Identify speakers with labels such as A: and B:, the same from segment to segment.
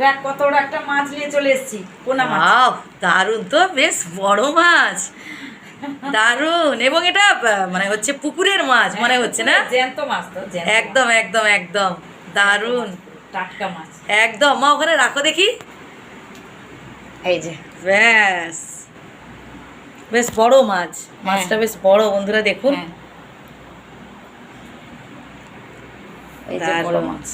A: দেখ কত বড় একটা মাছ নিয়ে চলে এসেছি পোনা মাছ।
B: দারুণ তো বেশ বড় মাছ। দারুণ এবং এটা মানে হচ্ছে পুকুরের মাছ মনে হচ্ছে না?
A: জ্যান্ত মাছ তো
B: একদম একদম একদম দারুণ।
A: টাটকা মাছ।
B: একদম মা ওখানে রাখো দেখি।
A: এই যে।
B: ব্যাস। বেশ বড় মাছ মাছটা বেশ বড় বন্ধুরা দেখুন।
A: হ্যাঁ। এই যে বড় মাছ।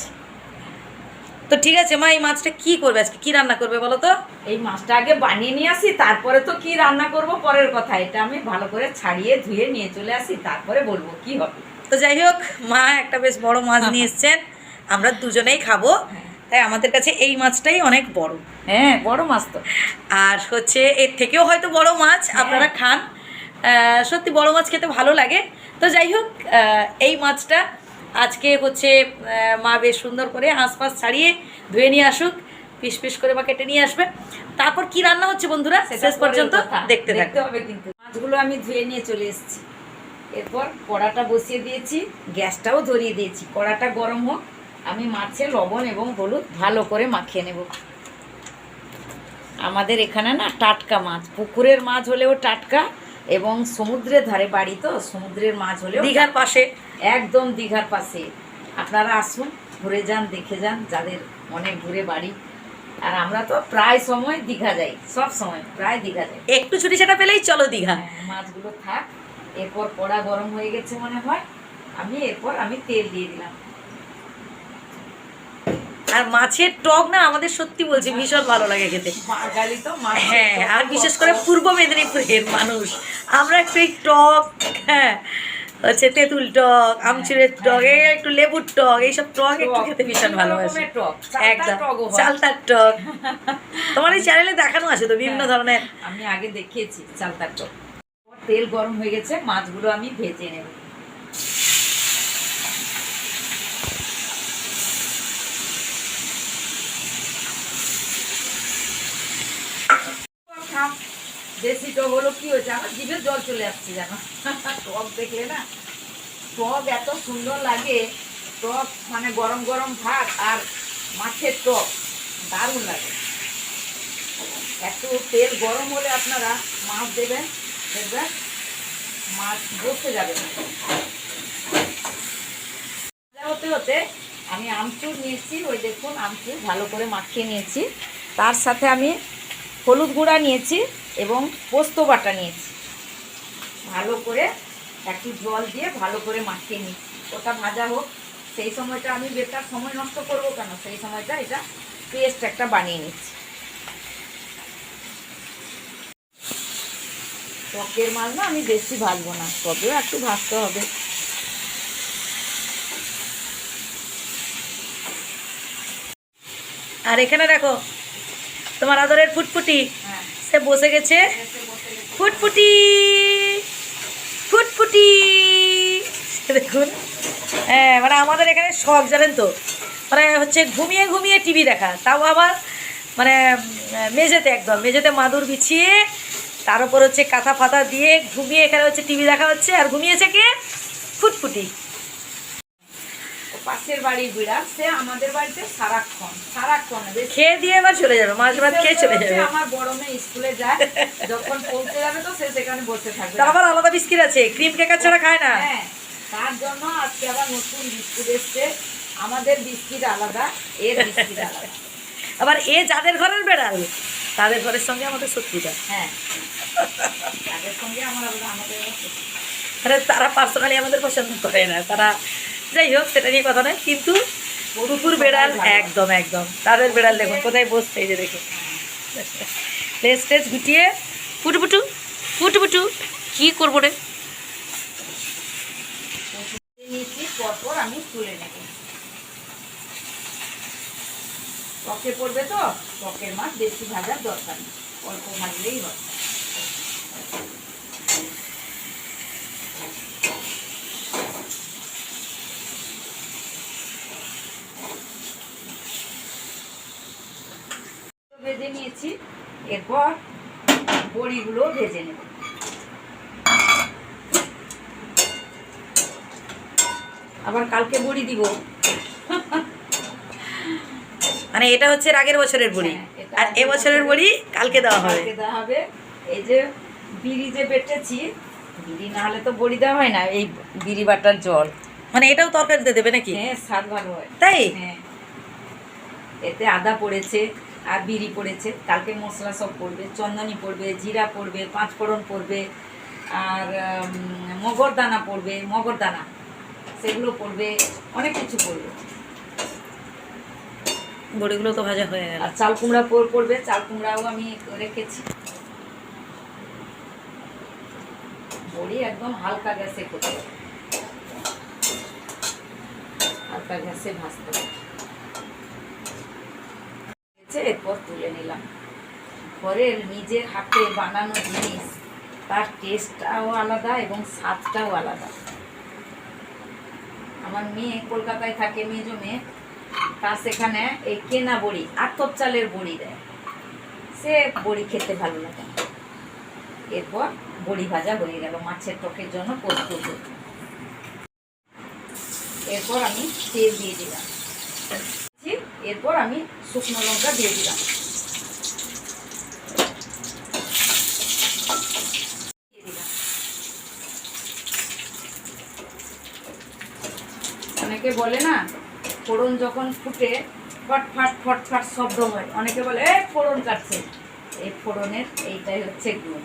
B: তো ঠিক আছে মা এই মাছটা কি করবে আজকে? কি রান্না করবে বলো তো?
A: এই মাছটা আগে বানিয়ে নিয়ে আসি তারপরে তো কি রান্না করব পরের কথা। এটা আমি ভালো করে ছাড়িয়ে ধুয়ে নিয়ে চলে আসি তারপরে বলব কি হবে।
B: তো যাই হোক মা একটা বেশ বড় মাছ নিয়ে এসছেন। আমরা দুজনেই খাব। তাই আমাদের কাছে এই মাছটাই অনেক বড়।
A: হ্যাঁ বড় মাছ তো।
B: আর হচ্ছে এর থেকেও হয়তো বড় মাছ আপনারা খান। সত্যি বড় মাছ খেতে ভালো লাগে। তো যাই হোক এই মাছটা আজকে হচ্ছে মা বেশ সুন্দর করে আঁশপাশ ছাড়িয়ে ধুয়ে নিয়ে আসুক পিস পিস করে বা কেটে নিয়ে আসবে। তারপর কি রান্না হচ্ছে বন্ধুরা? শেষ পর্যন্ত দেখতে
A: দেখতে হবে কিন্তু। মাছগুলো আমি ধুয়ে নিয়ে চলে এসেছি। এরপর কড়াটা বসিয়ে দিয়েছি গ্যাসটাও ধরিয়ে দিয়েছি। কড়াটা গরম হোক আমি মাছে লবণ এবং হলুদ ভালো করে মাখিয়ে নেব। আমাদের এখানে না টাটকা মাছ পুকুরের মাছ হলেও টাটকা এবং সমুদ্রের ধারে বাড়ি তো সমুদ্রের মাছ হলেও
B: দীঘার পাশে।
A: একদম দীঘার পাশে। আপনারা আসুন ঘুরে যান দেখে যান যাদের অনেক ঘুরে বাড়ি। আর আমরা তো প্রায় সময় দীঘা যাই সব সময় প্রায় দীঘা যাই।
B: একটু ছুটি সেটা পেলেই চলো দীঘা।
A: হ্যাঁ, মাছগুলো থাক এরপর কড়া গরম হয়ে গেছে মনে হয়। আমি এরপর আমি তেল দিয়ে দিলাম।
B: আর মাছের টক না আমাদের সত্যি বলছি ভীষণ ভালো লাগে খেতে।
A: বাঙালি তো মাছ
B: হ্যাঁ আর বিশেষ করে পূর্ব মেদিনীপুরের মানুষ। আমরা একটু এই টক হ্যাঁ হচ্ছে তেঁতুল টক আমচুরের টক এই একটু লেবুর টক এইসব টক একটু খেতে ভীষণ ভালোবাসে। একদম।
A: হয়।
B: চালতার টক। তোমার এই চ্যানেলে দেখানো আছে তো বিভিন্ন ধরনের।
A: আমি আগে দেখিয়েছি চালতার টক। তেল গরম হয়ে গেছে মাছগুলো আমি ভেজে নেব। দেশি টক হলো কি হয়েছে? আমার জিভে জল চলে আসছে জানো। টক দেখলে না, টক এত সুন্দর লাগে, টক মানে গরম গরম ভাত আর মাছের টক, দারুণ লাগে। একটু তেল গরম হলে আপনারা মাছ দেবেন, দেখবেন মাছ বসে যাবে না। হতে হতে আমি আমচুর নিয়েছি, ওই দেখুন আমচুর ভালো করে মাখিয়ে নিয়েছি। তার সাথে আমি হলুদ গুঁড়া নিয়েছি। এবং পোস্ত বাটা নিয়েছি। ভালো করে একটু জল দিয়ে ভালো করে মাখিয়ে নিচ্ছি। ওটা ভাজা হোক, সেই সময়টা আমি বেকার সময় নষ্ট করব কেন, সেই সময়টা এটা পেস্ট একটা বানিয়ে নিচ্ছি। টকের মাল না আমি বেশি ভাজবো না তবেও একটু ভাজতে হবে।
B: আর এখানে দেখো, তোমার আদরের ফুটফুটি। সে বসে গেছে। ফুটফুটি ফুটফুটি। দেখুন হ্যাঁ মানে আমাদের এখানে শখ জানেন তো? মানে হচ্ছে ঘুমিয়ে ঘুমিয়ে টিভি দেখা, তাও আবার মানে মেঝেতে একদম, মেঝেতে মাদুর বিছিয়ে, তার উপর হচ্ছে কাঁথা ফাতা দিয়ে ঘুমিয়ে এখানে হচ্ছে টিভি দেখা হচ্ছে, আর ঘুমিয়েছে কে? ফুটফুটি।
A: পাশের বাড়ির বিড়াল সে আমাদের বাড়িতে সারাক্ষণ সারাক্ষণ
B: খেয়ে দিয়ে এবার চলে যাবে ভাত খেয়ে চলে যাবে।
A: আমার বড় মেয়ে স্কুলে যায় যখন পৌঁছে যাবে তো সে সেখানে বসে থাকবে।
B: আবার আলাদা বিস্কিট আছে ক্রিম কেকার ছাড়া খায় না।
A: হ্যাঁ তার জন্য আজকে আবার নতুন বিস্কুট এসছে। আমাদের বিস্কিট আলাদা এর বিস্কিট আলাদা।
B: আবার এ যাদের ঘরের বেড়াল তাদের ঘরের সঙ্গে আমাদের শত্রুতা।
A: হ্যাঁ তাদের সঙ্গে আমার আলাদা আমাদের
B: মানে তারা পার্সোনালি আমাদের পছন্দ করে না তারা যাই হোক, সেটা নিয়ে কথা নয়, কিন্তু পুকুর বেড়াল একদম একদম। তাদের বেড়াল দেখুন, কোথায় বসছে, এই যে দেখুন। লেস টেস গুটিয়ে ফুটুপুটু ফুটুপুটু কি করব রে?
A: পরপর আমি তুলে নেব। টকে পড়বে তো টকের মাছ বেশি ভাজার দরকার নেই, অল্প ভাজলেই হয় নিয়েছি এরপর বড়িগুলো ভেজে নেব। আবার কালকে বড়ি দিব।
B: মানে এটা হচ্ছে আগের বছরের বড়ি।
A: হ্যাঁ,
B: আর এবছরের
A: বছরের-
B: বড়ি কালকে দেওয়া হবে।
A: কালকে দেওয়া হবে। এই যে বিড়ি যে বেটেছি বিড়ি না হলে তো বড়ি দেওয়া হয় না এই বিড়ি বাটার জল।
B: মানে এটাও তরকারিতে দেবে নাকি?
A: হ্যাঁ স্বাদ ভালো হয়।
B: তাই?
A: হ্যাঁ। এতে আদা পড়েছে আর বিড়ি পড়েছে। কালকে মশলা সব পড়বে চন্দনি পড়বে জিরা পড়বে পাঁচফোড়ন পড়বে আর উম, মগর দানা পড়বে মগর দানা সেগুলো পড়বে অনেক কিছু পড়বে।
B: বড়িগুলো তো ভাজা হয়ে গেল।
A: আর চাল কুমড়া পড়বে চাল কুমড়াও আমি রেখেছি। বড়ি একদম হালকা গ্যাসে করতে হবে। হালকা গ্যাসে ভাজতে হবে। হয়েছে, এরপর তুলে নিলাম। ঘরের নিজের হাতে বানানো জিনিস তার টেস্টটাও আলাদা এবং স্বাদটাও আলাদা। আমার মেয়ে কলকাতায় থাকে মেয়ে তার সেখানে এই কেনা বড়ি আতপ চালের বড়ি দেয়। সে বড়ি খেতে ভালো লাগে এরপর বড়ি ভাজা হয়ে গেল মাছের টকের জন্য প্রস্তুত এরপর আমি তেল দিয়ে দিলাম। এরপর আমি শুকনো লঙ্কা দিয়ে দিলাম। অনেকে বলে না, ফোড়ন যখন ফুটে ফটফাট ফটফাট শব্দ হয়। অনেকে বলে এ ফোড়ন কাটছে। এই ফোড়নের এইটাই হচ্ছে গুণ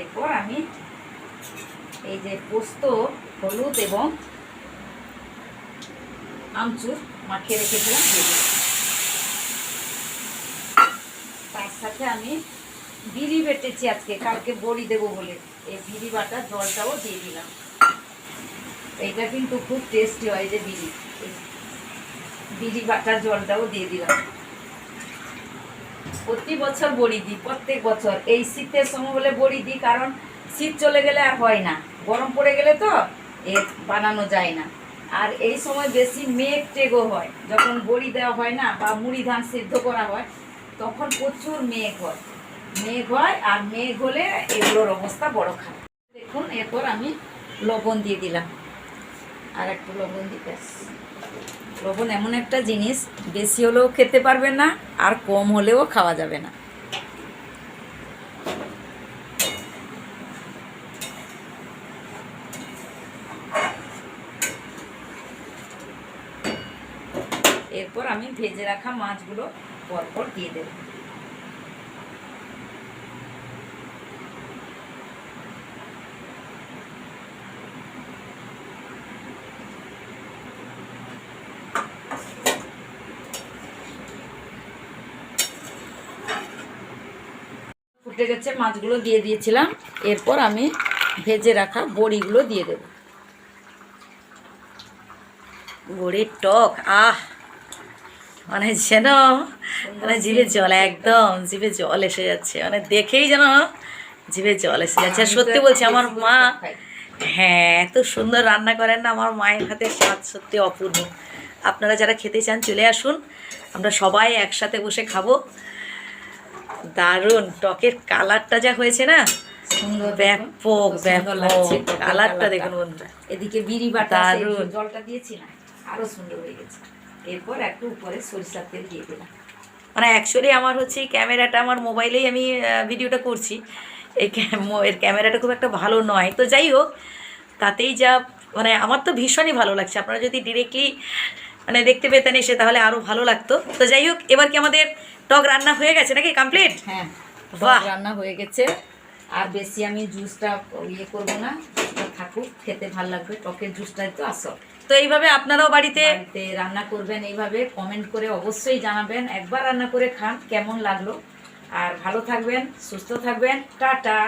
A: এরপর আমি এই যে পোস্ত, হলুদ এবং আমচুর মাখিয়ে রেখেছিলাম, দিয়ে। তার সাথে আমি বিড়ি বেটেছি আজকে, কালকে বড়ি দেবো বলে। এই বিড়ি বাটা জলটাও দিয়ে দিলাম। এইটা কিন্তু খুব টেস্টি হয় যে বিড়ি। বিড়ি বাটার জলটাও দিয়ে দিলাম। প্রতি বছর বড়ি দিই, প্রত্যেক বছর। এই শীতের সময় বলে বড়ি দিই, কারণ শীত চলে গেলে আর হয় না। গরম পড়ে গেলে তো এ বানানো যায় না। আর এই সময় বেশি মেঘ টেগো হয়। যখন বড়ি দেওয়া হয় না বা মুড়ি ধান সিদ্ধ করা হয়, তখন প্রচুর মেঘ হয়। মেঘ হয় আর মেঘ হলে এগুলোর অবস্থা বড় খারাপ। দেখুন, এরপর আমি লবণ দিয়ে দিলাম। আর একটু লবণ দিতে লবণ এমন একটা জিনিস, বেশি হলেও খেতে পারবে না, আর কম হলেও খাওয়া যাবে না। এরপর আমি ভেজে রাখা মাছগুলো পরপর দিয়ে দেব। ফুটে গেছে, মাছগুলো দিয়ে দিয়েছিলাম। এরপর আমি ভেজে রাখা বড়িগুলো দিয়ে দেব।
B: বড়ির টক, আহ! মানে যেন মানে জিভে জল একদম জিভে জল এসে যাচ্ছে। মানে দেখেই যেন জিভে জল এসে যাচ্ছে। আর সত্যি বলছি আমার মা হ্যাঁ এত সুন্দর রান্না করেন না আমার মায়ের হাতে স্বাদ সত্যি অপূর্ব। আপনারা যারা খেতে চান চলে আসুন। আমরা সবাই একসাথে বসে খাব। দারুণ টকের কালারটা যা হয়েছে না? ব্যাপক ব্যাপক কালারটা। দেখুন বন্ধুরা।
A: এদিকে বিড়ি বাটা
B: দারুণ।
A: জলটা দিয়েছি না আরও সুন্দর হয়ে গেছে। এরপর একটু উপরে সরিষার তেল দিয়ে দিলাম।
B: মানে অ্যাকচুয়ালি আমার হচ্ছে এই ক্যামেরাটা আমার মোবাইলেই আমি ভিডিওটা করছি। এই এর ক্যামেরাটা খুব একটা ভালো নয়। তো যাই হোক তাতেই যা মানে আমার তো ভীষণই ভালো লাগছে। আপনারা যদি ডিরেক্টলি মানে দেখতে পেতেন এসে তাহলে আরও ভালো লাগতো। তো যাই হোক এবার কি আমাদের টক রান্না হয়ে গেছে নাকি কমপ্লিট
A: হ্যাঁ
B: বাহ।
A: রান্না হয়ে গেছে। আর বেশি আমি জুসটা ইয়ে করব না থাকুক খেতে ভালো লাগবে। টকের জুসটাই তো আসল।
B: তো এইভাবে আপনারাও
A: বাড়িতে রান্না করবেন এইভাবে কমেন্ট করে অবশ্যই জানাবেন। একবার রান্না করে খান, কেমন লাগল। আর ভালো থাকবেন, সুস্থ থাকবেন। টাটা।